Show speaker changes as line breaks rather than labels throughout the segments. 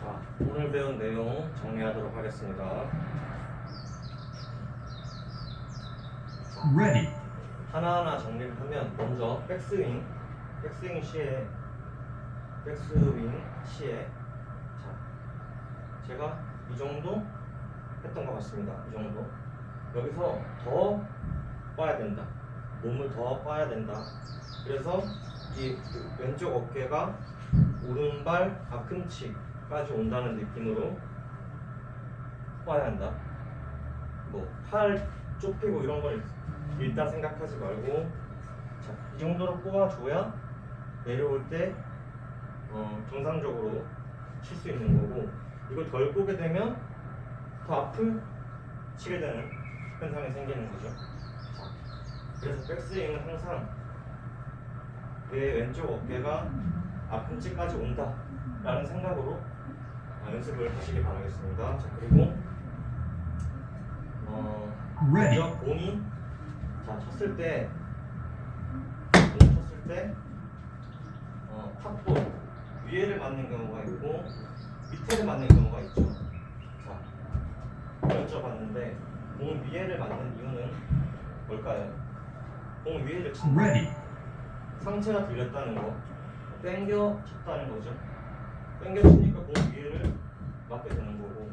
자, 오늘 배운 내용 정리하도록 하겠습니다.
Ready.
하나하나 정리를 하면 먼저 백스윙, 백스윙 시에 백스윙 시에 자, 제가 이 정도 했던 것 같습니다. 이 정도. 여기서 더 빠야 된다. 몸을 더 빠야 된다. 그래서 이 왼쪽 어깨가 오른발 앞꿈치 까지 온다는 느낌으로 빠야 한다. 뭐 팔 좁히고 이런 걸 일단 생각하지 말고 자, 이 정도로 뽑아줘야 내려올 때 어, 정상적으로 칠 수 있는 거고 이걸 덜 꼬게 되면 더 앞을 치게 되는 현상이 생기는 거죠. 자, 그래서 백스윙은 항상 내 왼쪽 어깨가 앞꿈치까지 온다라는 생각으로 아, 연습을 하시기 바라겠습니다. 자 그리고 어. 먼저 공이 자 쳤을 때 쳤을 때 어, 탑볼 위에를 맞는 경우가 있고 밑에를 맞는 경우가 있죠. 자 여쭤봤는데 공 위에를 맞는 이유는 뭘까요? 공 위에를 친다. 상체가 들렸다는 거, 땡겨 쳤다는 거죠. 땡겨 치니까 공 위에를 맞게 되는 거고.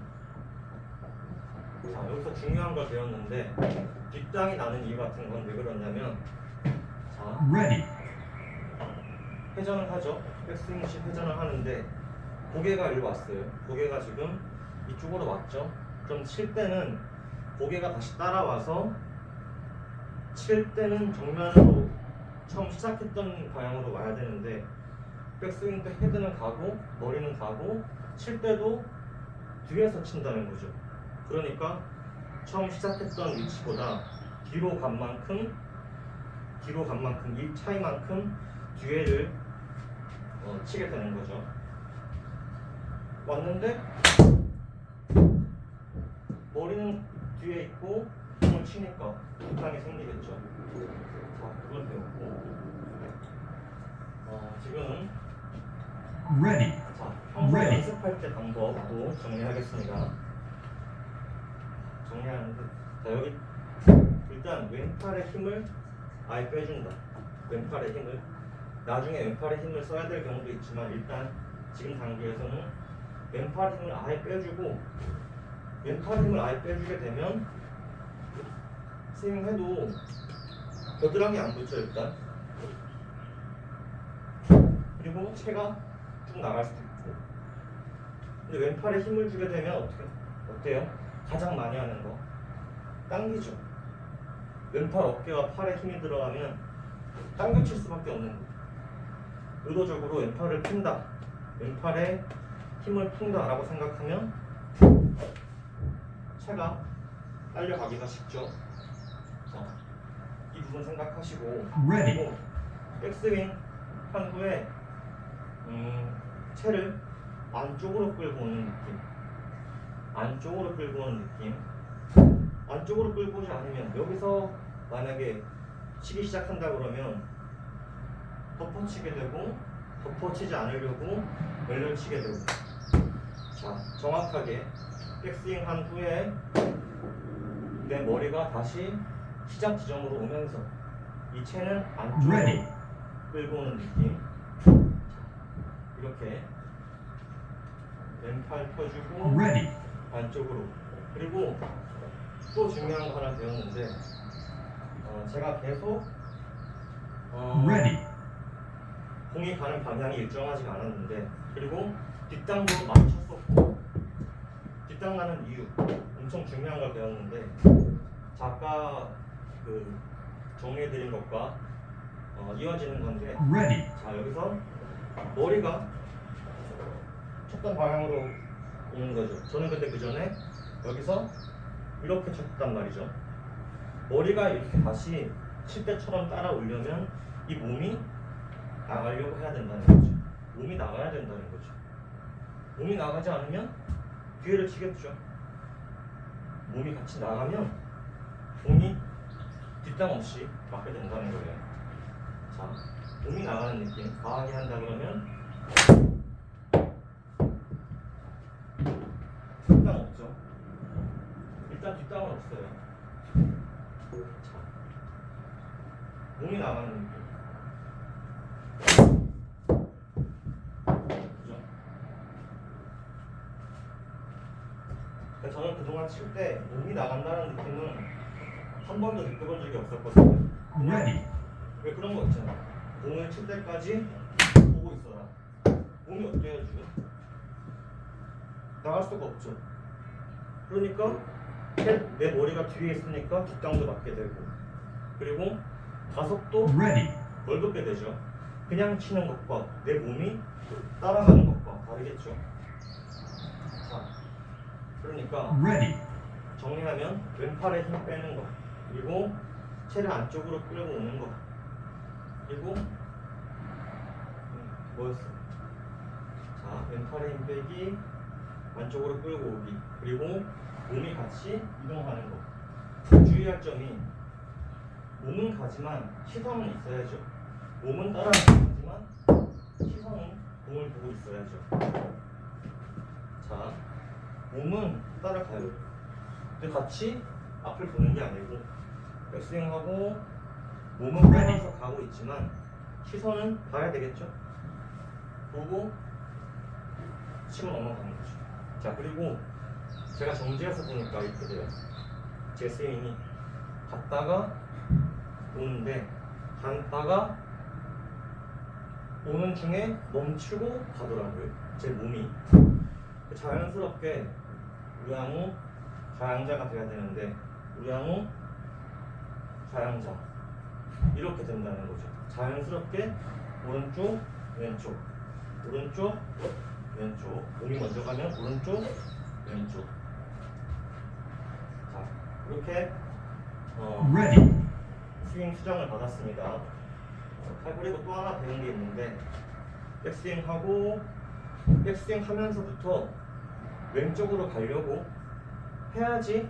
자, 여기서 중요한 걸 배웠는데 뒷땅이 나는 이유 같은 건 왜 그러냐면 자,
Ready.
회전을 하죠. 백스윙 시 회전을 하는데 고개가 일로 왔어요. 고개가 지금 이쪽으로 왔죠. 그럼 칠 때는 고개가 다시 따라와서 칠 때는 정면으로 처음 시작했던 방향으로 와야 되는데 백스윙 때 헤드는 가고 머리는 가고 칠 때도 뒤에서 친다는 거죠. 그러니까 처음 시작했던 위치보다 뒤로 간 만큼 뒤로 간 만큼 이 차이만큼 뒤에를 어, 치게 되는 거죠. 왔는데 머리는 뒤에 있고 공을 치니까 부상이 생기겠죠. 자, 그걸 배웠고 어, 지금은
Ready.
자, 평소
Ready.
연습할 때 방법도 정리하겠습니다. 정리하는데 자 여기 일단 왼팔의 힘을 아예 빼준다. 왼팔의 힘을 나중에 왼팔의 힘을 써야 될 경우도 있지만 일단 지금 단계에서는 왼팔 힘을 아예 빼주고 왼팔 힘을 아예 빼주게 되면 스윙해도 겨드랑이 안 붙죠 일단 그리고 체가 쭉 나갈 수도 있고. 근데 왼팔에 힘을 주게 되면 어떻게 어때요? 가장 많이 하는 거? 당기죠. 왼팔 어깨와 팔에 힘이 들어가면 당겨칠 수밖에 없는 거예요. 의도적으로 왼팔을 푼다. 왼팔에 힘을 푼다 라고 생각하면 체가 딸려가기가 쉽죠. 자, 이 부분 생각하시고.
Ready.
그리고 백스윙 한 후에 음, 채를 안쪽으로 끌고 오는 느낌. 안쪽으로 끌고 오는 느낌. 안쪽으로 끌고 오지 않으면 여기서 만약에 치기 시작한다 그러면 덮어치게 되고 덮어치지 않으려고 열려치게 되고. 자 정확하게 백스윙 한 후에 내 머리가 다시 시작 지점으로 오면서 이 채는 안쪽으로. 끌고 오는 느낌 이렇게 왼팔 펴주고
Ready.
안쪽으로 그리고 또 중요한 거 하나 배웠는데 어, 제가 계속 어,
Ready.
공이 가는 방향이 일정하지가 않았는데 그리고 뒷땅도 맞췄었고 뒷땅 나는 이유 엄청 중요한 걸 배웠는데 자, 아까 그 정리해드린 것과 어, 이어지는 건데
Ready.
자 여기서 머리가 쳤던 방향으로 오는 거죠. 저는 근데 그 전에 여기서 이렇게 쳤단 말이죠. 머리가 이렇게 다시 칠 때처럼 따라 오려면 이 몸이 나가려고 해야 된다는 거죠. 몸이 나가야 된다는 거죠. 몸이 나가지 않으면 기회를 치겠죠. 몸이 같이 나가면 공이 뒷땅 없이 맞게 된다는 거예요. 자, 몸이 나가는 느낌, 과하게 한다 그러면 몸이 나가는. 그죠? 그러니까 저는 그동안 칠 때 몸이 나간다는 느낌은 한 번도 느껴본 적이 없었거든요.
ready,
왜 그런 거 있잖아. 공을 칠 때까지 보고 있어라. 몸이 어때요 지금? 나갈 수가 없죠. 그러니까 내- 내 머리가 뒤에 있으니까 뒷땅도 맞게 되고 그리고 가속도
ready,
넓게 되죠. 그냥 치는 것과 내 몸이 따라가는 것과 다르겠죠. 자, 그러니까
ready,
정리하면 왼팔에 힘 빼는 거 그리고 체를 안쪽으로 끌고 오는 거 그리고 음, 뭐였어? 자 왼팔에 힘 빼기 안쪽으로 끌고 오기 그리고 몸이 같이 이동하는 거 주의할 점이 몸은 가지만 시선은 있어야죠 몸은 따라가지만 시선은 공을 보고 있어야죠 자 몸은 따라가요 근데 같이 앞을 보는 게 아니고 백스윙하고 몸은 따라서 가고 있지만 시선은 봐야 되겠죠? 보고 치고 넘어가는 거죠. 자 그리고 제가 정지해서 보니까 이렇게 돼요. 제 스윙이 갔다가 오는데 갔다가 오는 중에 멈추고 가더라고요. 제 몸이. 자연스럽게 우양우 좌양자가 돼야 되는데 우양우 좌양자. 이렇게 된다는 거죠. 자연스럽게 오른쪽 왼쪽. 오른쪽 왼쪽. 몸이 먼저 가면 오른쪽 왼쪽. 자 이렇게 어,
ready,
스윙 수정을 받았습니다. 자, 그리고 또 하나 배운 게 있는데 백스윙 하고 백스윙 하면서부터 왼쪽으로 가려고 해야지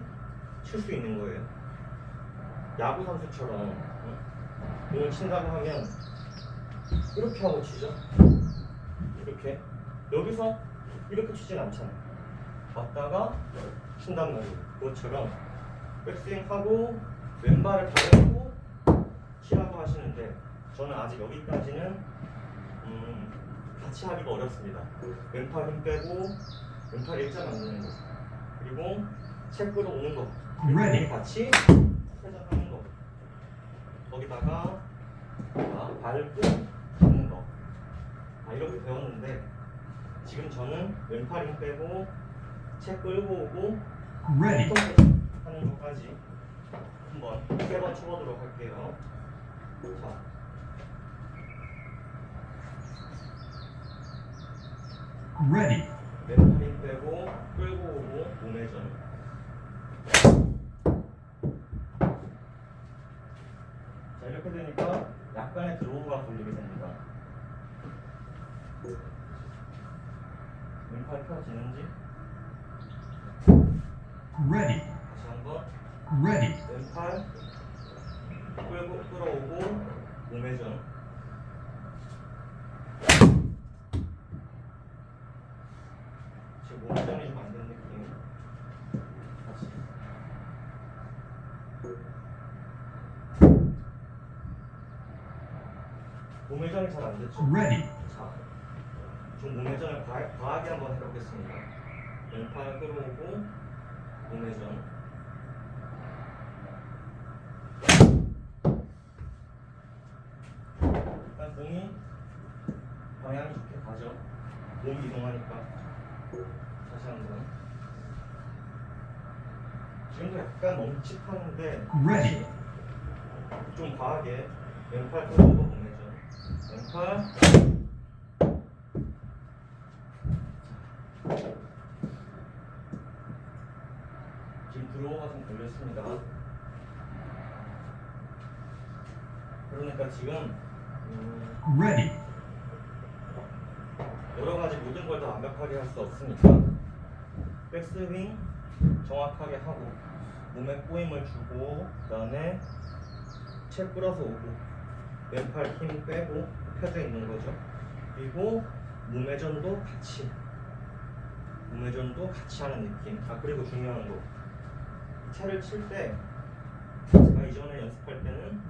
칠 수 있는 거예요. 야구 선수처럼 응? 공을 친다고 하면 이렇게 하고 치죠. 이렇게 여기서 이렇게 치진 않잖아. 왔다가 친단 말이에요. 그것처럼 백스윙 하고 왼발을 가르고 치라고 하시는데 저는 아직 여기까지는 음, 같이 하기가 어렵습니다. 왼팔 힘 빼고 왼팔 일자 만드는 거. 그리고 체크로 오는 거. 그리고 같이 회전하는 거. 거기다가 자, 밟고 잡는 거. 아, 이렇게 배웠는데 지금 저는 왼팔 힘 빼고 체 끌고 오고 하는 것까지 한번 세 번 쳐보도록 할게요. 자,
ready,
힘 빼고 끌고 오고 몸회전. 자 이렇게 되니까 약간의 드로우가 걸리게 됩니다. 왼팔 펴지는지?
Ready,
다시 한번.
Ready,
왼팔 끌고 끌어오고 몸회전 지금 몸회전이 좀 안 되는 느낌. 다시 몸회전이 잘 안 됐죠?
ready,
자, 좀 몸회전을 과, 과하게 한번 해보겠습니다. 왼팔 끌어오고 몸회전 일단 공이 방향이 좋게 가죠. 몸이 이동하니까. 다시 한 번. 지금도 약간
Ready.
다시 좀 과하게 왼팔 끌어오고 보내죠. 왼팔 지금 드로우가 좀 걸렸습니다. 그러니까 지금 음,
ready,
여러 가지 모든 걸 다 완벽하게 할 수 없으니까 백스윙 정확하게 하고 몸에 꼬임을 주고 그다음에 채 끌어서 오고 왼팔 힘 빼고 펴져 있는 거죠. 그리고 몸회전도 같이 몸회전도 같이 하는 느낌. 아 그리고 중요한 거 채를 칠 때 제가 이전에 연습할 때는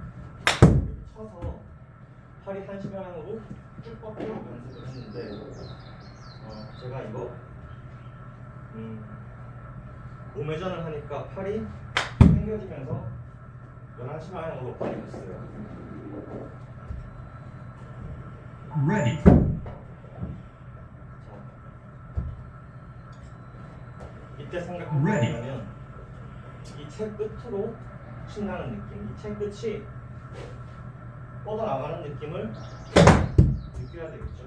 쳐서 팔이 한 시간으로 쭉 뻗고 연습을 했는데 어, 제가 이거 음, 몸회전을 하니까 팔이 당겨지면서 11시 방향으로 갔어요.
ready,
자, 이때 생각하면. 이 채 끝으로 신나는 느낌, 이 채 끝이 뻗어나가는 느낌을 느껴야 되겠죠.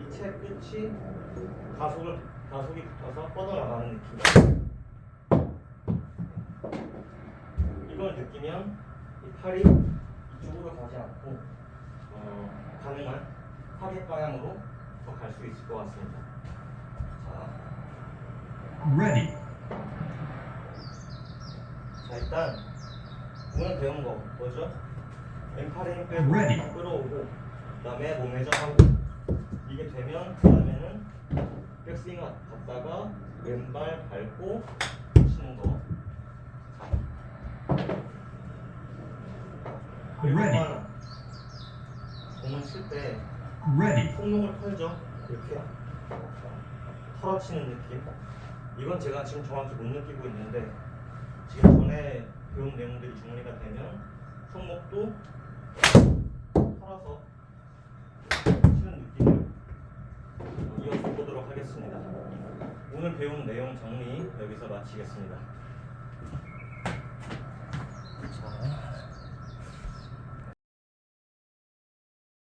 이채 끝이 가속을 가속이 붙어서 뻗어나가는 느낌. 이걸 느끼면 이 팔이 이쪽으로 가지 않고 어, 가능한 타겟 방향으로 더 갈 수 있을 것 같습니다. 자,
ready,
자 일단 오늘 배운 거 뭐죠? 왼팔에 힘 빼고
Ready.
끌어오고 그다음에 몸 회전하고 이게 되면 그다음에는 백스윙 갔다가 왼발 밟고 치는 거.
Ready.
공을 칠때
ready,
손목을 털죠. 이렇게 털어치는 느낌. 이건 제가 지금 정확히 못 느끼고 있는데 지금 전에 배운 내용들이 정리가 되면 손목도 털어서 치는 느낌을 이어서 보도록 하겠습니다. 오늘 배운 내용 정리 여기서 마치겠습니다.